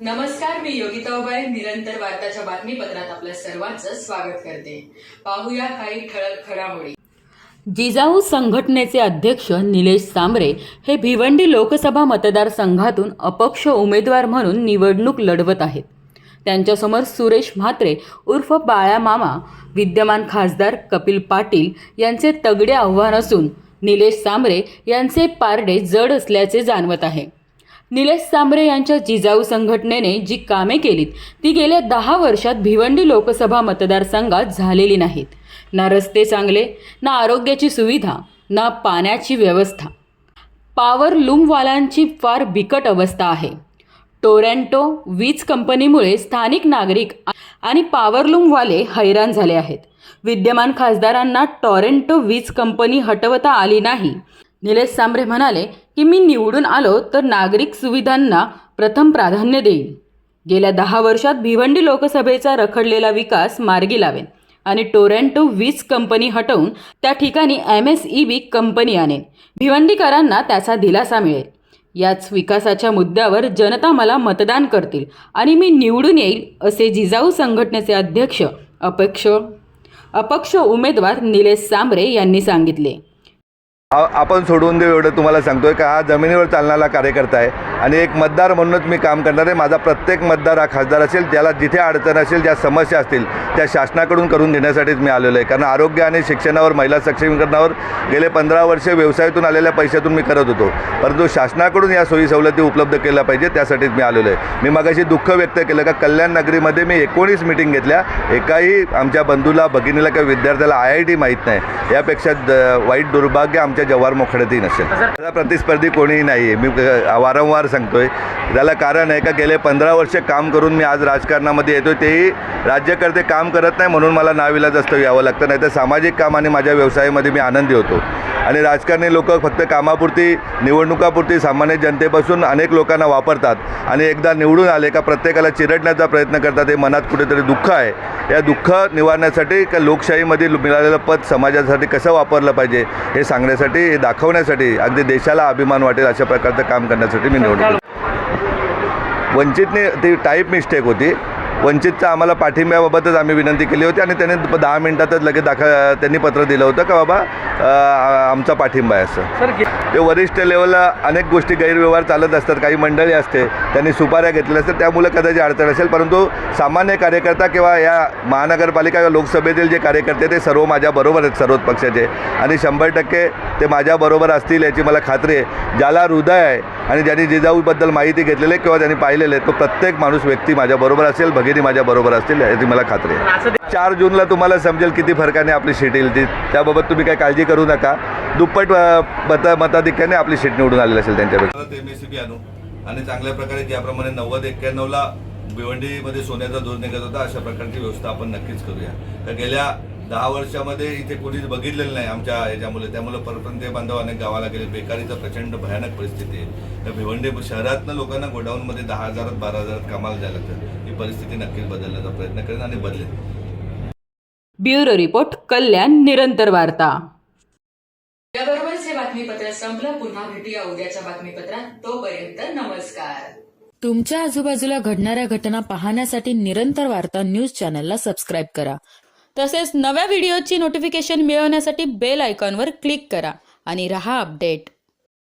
नमस्कार मी योगिता उबाळे निरंतर वार्ताच्या बातमीपत्रात आपल्या सर्वांचं स्वागत करते. पाहूया काही ठळक घडामोडी. जिजाऊ संघटनेचे अध्यक्ष निलेश सांबरे हे भिवंडी लोकसभा मतदारसंघातून अपक्ष उमेदवार म्हणून निवडणूक लढवत आहेत. त्यांच्यासमोर सुरेश म्हात्रे उर्फ बाळ्या मामा विद्यमान खासदार कपिल पाटील यांचे तगडे आव्हान असून निलेश सांबरे यांचे पारडे जड असल्याचे जाणवत आहे. निलेश सांबरे यांच्या जिजाऊ संघटनेने जी कामे केलीत ती गेल्या दहा वर्षात भिवंडी लोकसभा मतदारसंघात झालेली नाहीत. ना रस्ते चांगले ना आरोग्याची सुविधा ना पाण्याची व्यवस्था. पॉवर लूमवालांची फार बिकट अवस्था आहे. टोरॅन्टो वीज कंपनीमुळे स्थानिक नागरिक आणि पॉवरलूमवाले हैराण झाले आहेत. विद्यमान खासदारांना टॉरेंटो वीज कंपनी हटवता आली नाही. निलेश सांबरे म्हणाले की मी निवडून आलो तर नागरिक सुविधांना प्रथम प्राधान्य देईन. गेल्या दहा वर्षात भिवंडी लोकसभेचा रखडलेला विकास मार्गी लावेन आणि टोरॅन्टो वीज कंपनी हटवून त्या ठिकाणी M S E B company आणेन. भिवंडीकरांना त्याचा दिलासा मिळेल. याच विकासाच्या मुद्द्यावर जनता मला मतदान करतील आणि मी निवडून येईल असे जिजाऊ संघटनेचे अध्यक्ष अपक्ष अपक्ष उमेदवार निलेश सांबरे यांनी सांगितले. आपण सोडून देऊ एवढं तुम्हाला सांगतोय का? हा जमिनीवर चालणारा कार्यकर्ता आहे आणि एक मतदार म्हणूनच मी काम करणार आहे. माझा प्रत्येक मतदार हा खासदार असेल त्याला जिथे अडचण असेल ज्या समस्या असतील त्या शासनाकडून करून घेण्यासाठीच मी आलेलो आहे. कारण आरोग्य आणि शिक्षणावर महिला सक्षमीकरणावर गेले पंधरा वर्षे व्यवसायातून आलेल्या पैशातून मी करत होतो. परंतु शासनाकडून या सोयी सवलती उपलब्ध केल्या पाहिजे त्यासाठीच मी आलेलो आहे. मी मगाशी दुःख व्यक्त केलं का कल्याण नगरीमध्ये मी एकोणीस मिटिंग घेतल्या. एकाही आमच्या बंधूला भगिनीला किंवा विद्यार्थ्याला आय आय टी माहीत नाही. यापेक्षा द- वाईट दुर्भाग्य आमच्या जवाहर मोखड्यातही नसेल त्याला प्रतिस्पर्धी कोणीही नाही आहे मी वारंवार सांगतोय. त्याला कारण आहे का गेले पंधरा वर्ष काम करून मी आज राजकारणामध्ये येतोय. तेही राज्यकर्ते काम करत नाही म्हणून मला नाविलाज असतं यावं लागतं. नाही तर सामाजिक काम आणि माझ्या व्यवसायामध्ये मी आनंदी होतो. आणि राजकारणी लोक फक्त कामापुरती निवडणुकापुरती सामान्य जनतेपासून अनेक लोकांना वापरतात आणि एकदा निवडून आले का प्रत्येकाला चिरडण्याचा प्रयत्न करतात हे मनात कुठेतरी दुःख आहे. या दुःख निवारण्यासाठी का लोकशाहीमध्ये मिळालेलं पद समाजासाठी कसं वापरलं पाहिजे हे सांगण्यासाठी हे दाखवण्यासाठी अगदी देशाला अभिमान वाटेल अशा प्रकारचं काम करण्यासाठी मी निवडून वंचितने ती टाईप मिस्टेक होती. वंचितचा आम्हाला पाठिंब्याबाबतच आम्ही विनंती केली होती आणि त्याने दहा मिनिटातच लगेच दाखल त्यांनी पत्र दिलं होतं का बाबा आमचा पाठिंबा आहे असं. ते वरिष्ठ लेवलला अनेक गोष्टी गैरव्यवहार चालत असतात काही मंडळी असते त्यांनी सुपाऱ्या घेतलेल्या असतात त्यामुळे कदाचित अडचण असेल परंतु सामान्य कार्यकर्ता किंवा या महानगरपालिका किंवा लोकसभेतील जे कार्यकर्ते ते सर्व माझ्याबरोबर आहेत सर्वच पक्षाचे. आणि शंभर टक्के ते माझ्याबरोबर असतील याची मला खात्री आहे. ज्याला हृदय आहे आणि ज्यांनी जिजाऊबद्दल माहिती घेतलेली किंवा ज्यांनी पाहिलेलं तो प्रत्येक माणूस व्यक्ती माझ्याबरोबर असेल भगिनी माझ्याबरोबर असतील याची मला खात्री आहे. चार जूनला तुम्हाला समजेल किती फरकाने आपली सीट येईल ती. त्याबाबत तुम्ही काही काळजी करू नका. दुप्पट मत मताधिक्याने आपली सीट निवडून आलेली असेल त्यांच्यापेक्षा परत एम एस सी बी आणू आणि चांगल्या प्रकारे ज्याप्रमाणे नव्वद एक्क्याण्णवला भिवंडीमध्ये सोन्याचा धूर निघत होता अशा प्रकारची व्यवस्था आपण नक्कीच करूया. तर गेल्या दहा वर्षामध्ये इथे कोणीच बघितलेलं नाही आमच्या याच्यामुळे. त्यामुळे परप्रांतीय बांधव अनेक गावाला गेले. बेकारीचं प्रचंड भयानक परिस्थिती आहे. तर भिवंडी शहरातनं लोकांना गोडाऊनमध्ये दहा हजारात बारा हजारात कामाला जायला लागतं. ही परिस्थिती नक्कीच बदलण्याचा प्रयत्न करेन आणि बदलेल. ब्युरो रिपोर्ट कल्याण निरंतर वार्ता. याबरोबरच हे बातमीपत्र संपलं पुन्हा भेटूया उद्याच्या बातमीपत्रात. तोपर्यंत नमस्कार. तुमच्या आजूबाजूला घडणाऱ्या घटना पाहण्यासाठी निरंतर वार्ता न्यूज चॅनलला सबस्क्राईब करा. तसेच नव्या व्हिडिओची नोटिफिकेशन मिळवण्यासाठी बेल आयकॉनवर क्लिक करा आणि रहा अपडेट